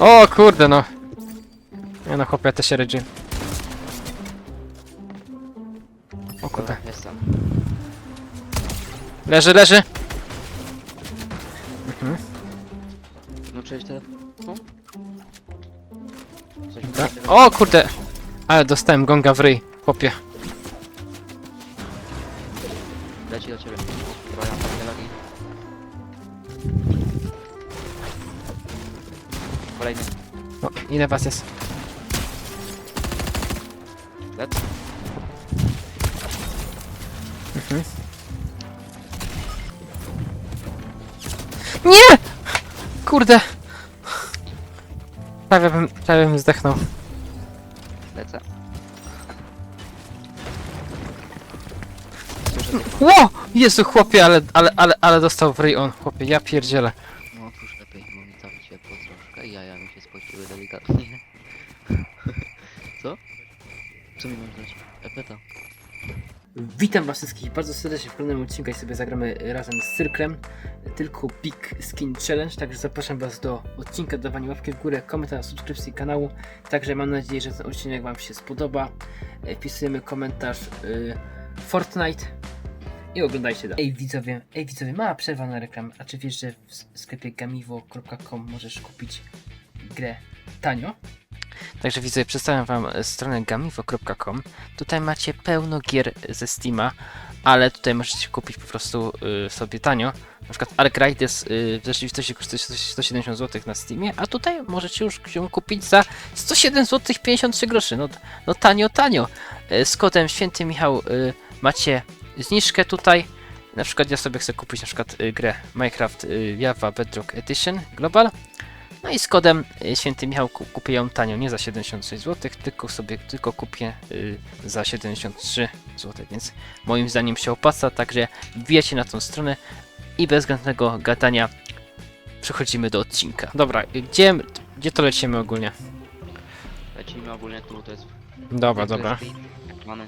O kurde no. Nie no chłopie, ja też się rydzi. O kurde. Leży, leży! No cześć te... Tu? Coś Da- O kurde! Ale dostałem gonga w ryj, chłopie. Leci do ciebie. Kolejny. No, ile was jest? Lec. Nie! Kurde! Prawie bym, prawie bym zdechnął. Lecę. Ło! Jezu chłopie, ale, ale, ale, ale dostał w ryj on, chłopie, ja pierdzielę. No otwórz lepiej, bo mi tam ciepło troszkę i jaja mi się spościły delikatnie. Co? Co mi masz dać? Epeta. Witam was wszystkich bardzo serdecznie w kolejnym odcinku i sobie zagramy razem z Cyrklem tylko Big Skin Challenge, także zapraszam was do odcinka, dawania łapki w górę, komentarza, subskrypcji kanału, także mam nadzieję, że ten odcinek wam się spodoba. E, Wpisujemy komentarz y, Fortnite i oglądajcie dalej. Ej widzowie, ej widzowie, mała przerwa na reklam, a czy wiesz, że w sklepie gamiwo.com możesz kupić grę tanio? Także widzowie, przedstawiam Wam e, stronę gamivo.com. Tutaj macie pełno gier ze Steama, ale tutaj możecie kupić po prostu y, sobie tanio. Na przykład Ark Riders y, w rzeczywistości kosztuje 170 zł na Steamie, a tutaj możecie już ją kupić za 107 zł 53 groszy. No, no tanio, tanio. Y, z kodem Święty Michał y, macie zniżkę tutaj. Na przykład ja sobie chcę kupić na przykład y, grę Minecraft y, Java Bedrock Edition Global. No i z kodem y, Święty Michał ku- kupię ją tanio, nie za 76 zł, tylko sobie tylko kupię y, za 73 zł, więc moim zdaniem się opłaca, także wbijajcie na tą stronę i bez zbędnego gadania przechodzimy do odcinka. Dobra, y, gdzie, gdzie to lecimy ogólnie? Lecimy ogólnie tu, to jest... Dobra, to dobra, jest. Mamy.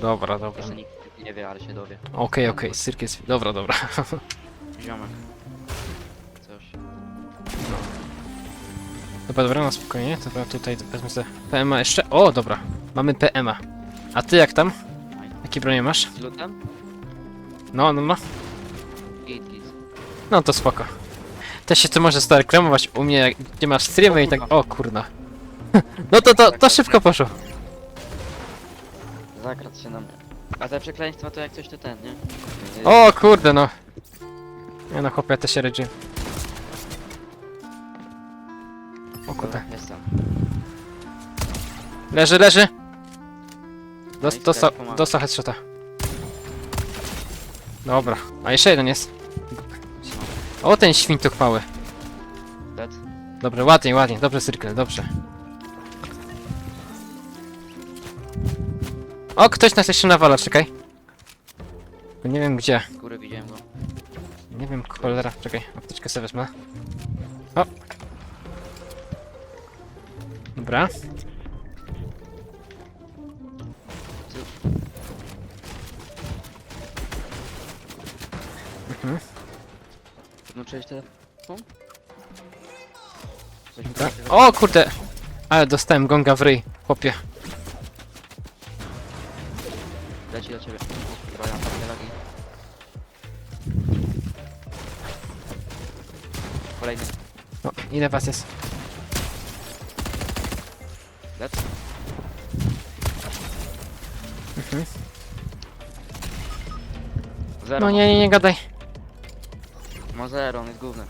dobra, dobra. Nikt nie wie, ale się dowie. Okej, okej, cyrk jest... Dobra, dobra. Ziomek. Dobra, dobra, na spokojnie, dobra, tutaj wezmę sobie PMA jeszcze. O, dobra, mamy PMA. A ty jak tam? Jakie bronie masz? Lutem? No, no, no. Git, git. No to spoko. Też się tu może stary kremować u mnie, jak nie masz streamy i tak. O kurna. No to, to, to szybko poszło. Zakradł się na mnie. A te przekleństwa to jak coś to ten, nie? O kurde no. Nie no chłopie, ja też się rydzi. O kurde. Dobra, jest tam. Leży, leży. No Dos, i dostał, headshota. Dobra. A jeszcze jeden jest. O ten świntuch mały. Dead. Dobrze, ładnie, ładnie. Dobrze cyrkel, dobrze. O, ktoś nas jeszcze nawala, czekaj. Tylko Nie wiem gdzie. Z góry widziałem go. Nie wiem, cholera. Czekaj, apteczkę sobie wezmę. O! Dobra. Mhm. No cześć te... Tu? Coś mi Da- tam się O kurde! Ale dostałem gonga w ryj, chłopie. Leci do ciebie. Chyba ja mam takie lagi. Kolejny. No, ile was jest? Zero. No nie, nie, nie gadaj. Ma zero, on jest główny.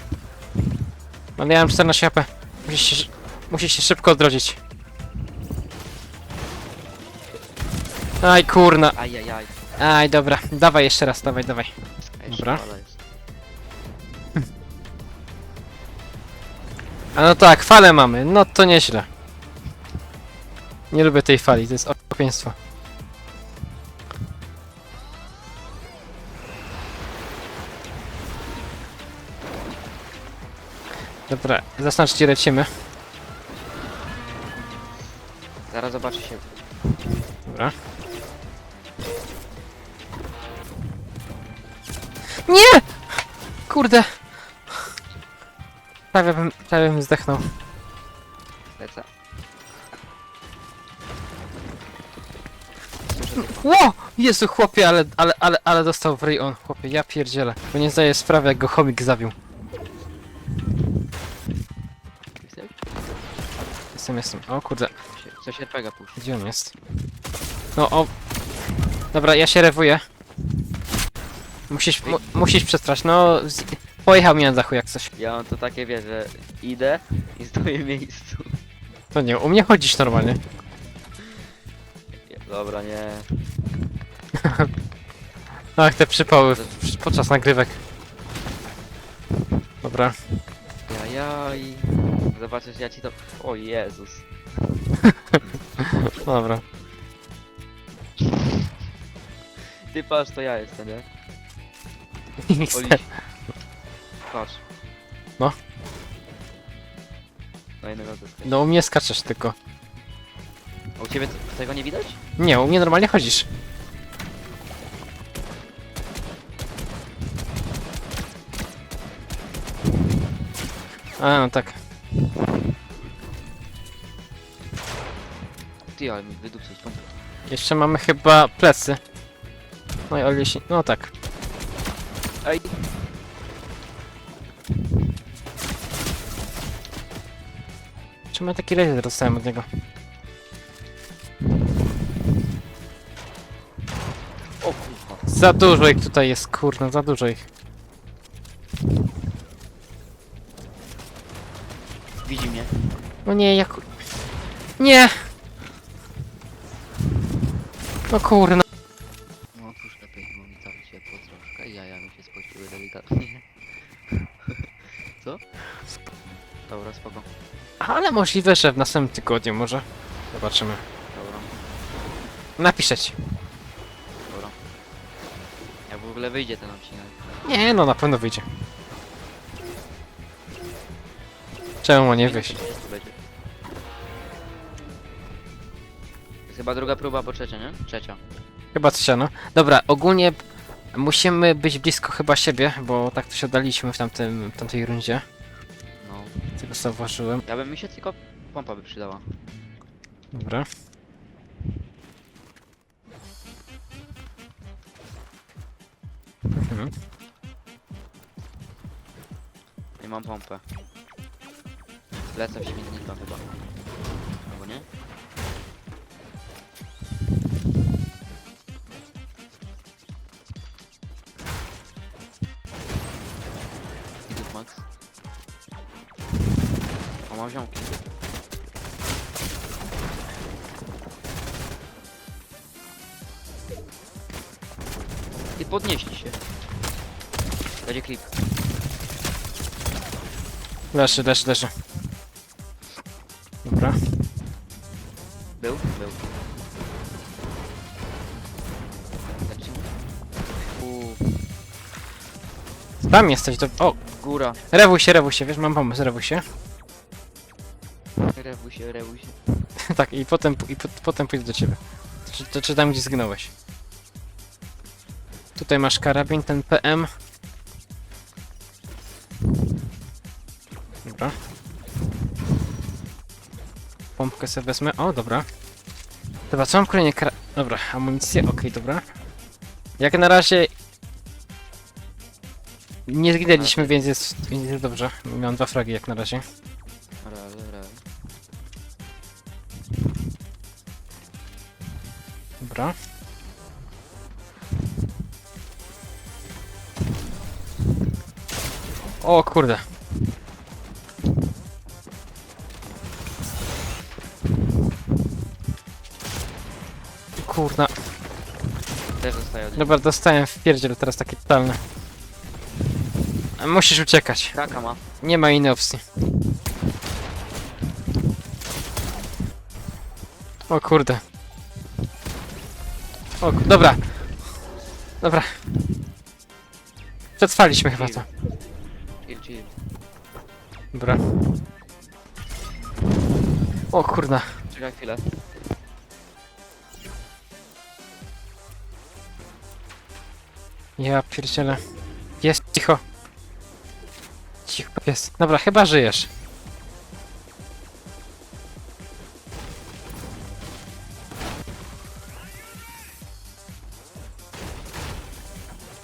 Ale ja mam 14 HP. Musisz się, musisz się szybko odrodzić. Aj kurna. Ajajaj. Aj, dobra. Dawaj jeszcze raz, dawaj, dawaj. Ej, Dobra. szkoda jest. A no tak, falę mamy. No to nieźle. Nie lubię tej fali, to jest okropieństwo. Dobra, zaznaczcie lecimy. Zaraz zobaczy się. Dobra. Nie! Kurde! Prawie bym, prawie bym zdechnął. Lecę. Ło! Jezu, chłopie, ale, ale, ale, ale dostał w ryj on, chłopie, ja pierdzielę. Bo nie zdaję sprawy, jak go chomik zabił. Jestem, jestem. O kurde, Coś- Coś RPG puszcza. gdzie on jest? No, o... Dobra, ja się rewuję. Musisz, mu, musisz przestrać, no... Z... Pojechał mi na dachu jak coś. Ja mam to takie, wie, że idę i stoję w miejscu. To nie, u mnie chodzisz normalnie. Dobra, nie. Ach, te przypały w- podczas nagrywek. Dobra. Jajaj. Zobaczysz, ja ci to... O Jezus. Dobra. Ty patrz, to ja jestem, nie? Oli. Patrz. No. Na jednego. No u mnie skaczesz tylko. A u ciebie t- tego nie widać? Nie, u mnie normalnie chodzisz. A, no tak. Ty, ale mi wydupcyć pompę. Jeszcze mamy chyba plecy. No i Oli się... No tak. Ej! Czemu ja taki razer dostałem od niego? O kurwa. Za dużo ich tutaj jest, kurno, za dużo ich. Widzi mnie. No nie, jak... Nie! No kurno. No cóż, lepiej bo mi tam ciepło troszkę i jaja mi się spociły delikatnie. Co? Dobra, spoko. Ale możliwe, że w następnym tygodniu może. Zobaczymy. Dobra, Napiszę ci. dobra. Jak w ogóle wyjdzie ten odcinek. Nie, no na pewno wyjdzie. Czemu ma nie wyjść? Jest chyba druga próba, bo trzecia, nie? Trzecia. Chyba trzecia, no. Dobra, ogólnie musimy być blisko chyba siebie, bo tak to się oddaliśmy w tamtym, w tamtej rundzie. No. Tego zauważyłem. Ja bym mi się tylko pompa by przydała. Dobra. Mhm. Nie mam pompę. Lecę w śmietnika chyba. O, mam ziomki. Ty podnieśli się. Będzie klip. Leży, leży, leży. Dobra. Był? Był. Lecimy. Uuu, Tam jesteś, do... O! góra. Rewuj się, rewuj się, wiesz, mam pomysł, rewuj się. Się, rewuj się. tak, i potem, i po, potem pójdę do ciebie. Czy, to, czy tam, gdzie zginąłeś. Tutaj masz karabin, ten PM. Dobra. Pompkę sobie wezmę. O, dobra. Dobra, co mam kolejnie kara... Dobra, amunicję, okej, dobra. Jak na razie... Nie zginęliśmy, więc jest, więc jest dobrze. Miałem dwa fragi jak na razie. Dobra. O kurde. Kurna. Też zostaje jeden. Dobra, dostałem w pierdziel teraz takie totalne. Musisz uciekać. Kraka ma. Nie ma innej opcji. O kurde. O, dobra. Dobra. Przetrwaliśmy chyba to. Chill, chill. Dobra. O kurna. Czekaj chwilę. Ja pierdzielę. Jest, cicho. Cicho, jest. Dobra, chyba żyjesz.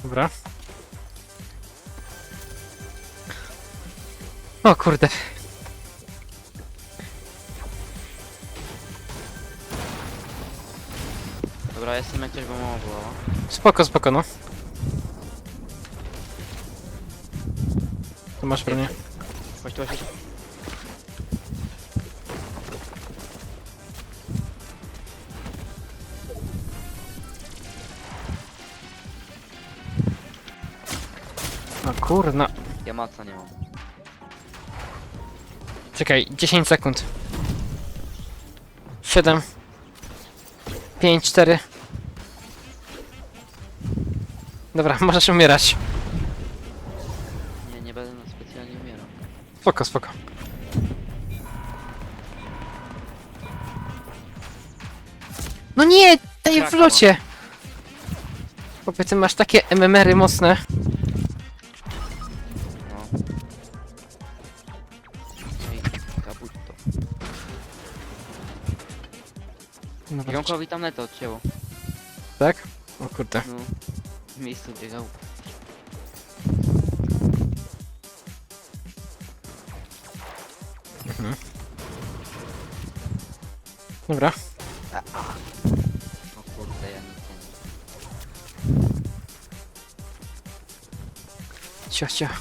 Dobra. O kurde. Dobra, jestem jak coś, bo mało było. Spoko, spoko, no. Tu masz bronię. Chodź tu, chodź tu. Kurna. Ja maca nie mam. Czekaj, 10 sekund. 7 5, 4 Dobra, możesz umierać. Nie, nie będę na specjalnie umierał. Spoko, spoko. No nie! Daj w Kraka locie! Chłopie, ty masz takie MMR-y mocne. Jąkowi tam netę odcięło. tak? O kurde. No. W miejscu biegał. Dobra. O kurde, ja nic nie Cicho, cicho.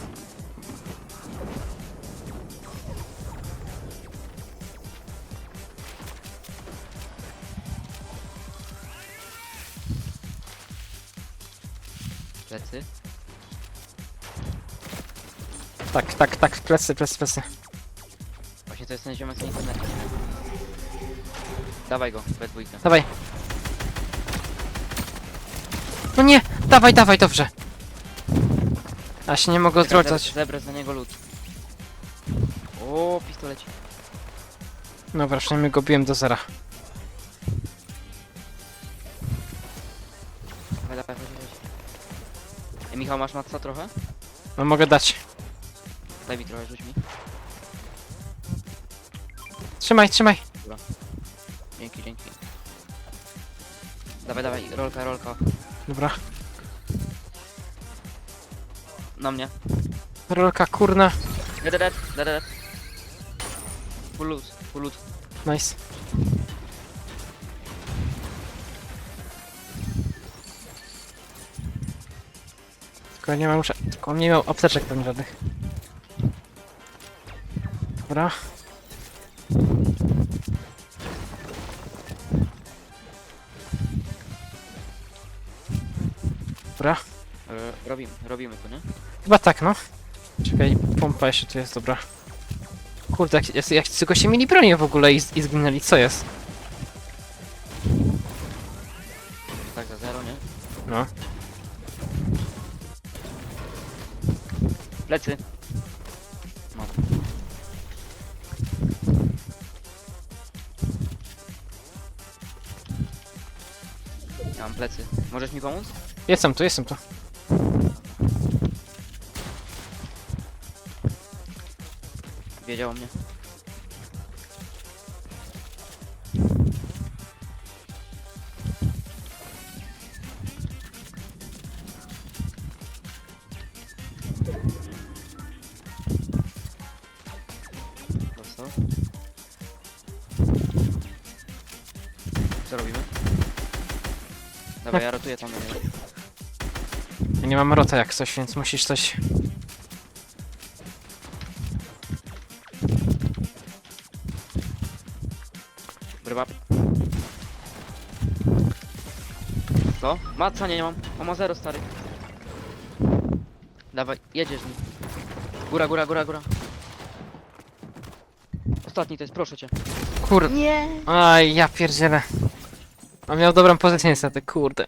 Plecy? Tak, tak, tak, plecy, plecy, plecy. Właśnie to jest ten ziomek z internetu. Dawaj go, we dwójkę. Dawaj. No nie! Dawaj, dawaj, dobrze. A się nie mogę Czekaj, odrodzać. zebrę- za niego lód. O, pistoleci. Dobra, przynajmniej go biłem do zera. Dawaj, dawaj, chodź, chodź. Michał, masz matca trochę? No mogę dać. Daj mi trochę, rzuć mi. Trzymaj, trzymaj. Dzięki, dzięki. Dawaj, dawaj, rolka, rolka. Dobra. Na mnie. Rolka, kurna. Dead, dead, dead, dead. Full loot, full loot. Nice. Tylko nie mam, tylko nie miał apteczek pewnie żadnych. Dobra. Dobra. E, robimy, robimy to, nie? Chyba tak, no. Czekaj, pompa jeszcze tu jest, dobra. Kurde, jak, jak, jak tylko się mieli bronię w ogóle i, i zginęli, co jest? Jestem tu, jestem tu. Wiedział o mnie. Ja rotuję tam. Ja nie mam rota jak coś, więc musisz coś... Bryba. Co? Maca nie mam. On ma zero stary. Dawaj, jedziesz z nim. Góra, góra, góra, góra. Ostatni to jest, proszę cię. Kurde. Nie! Aj, ja pierdzielę. On miał dobrą pozycję niestety, kurde.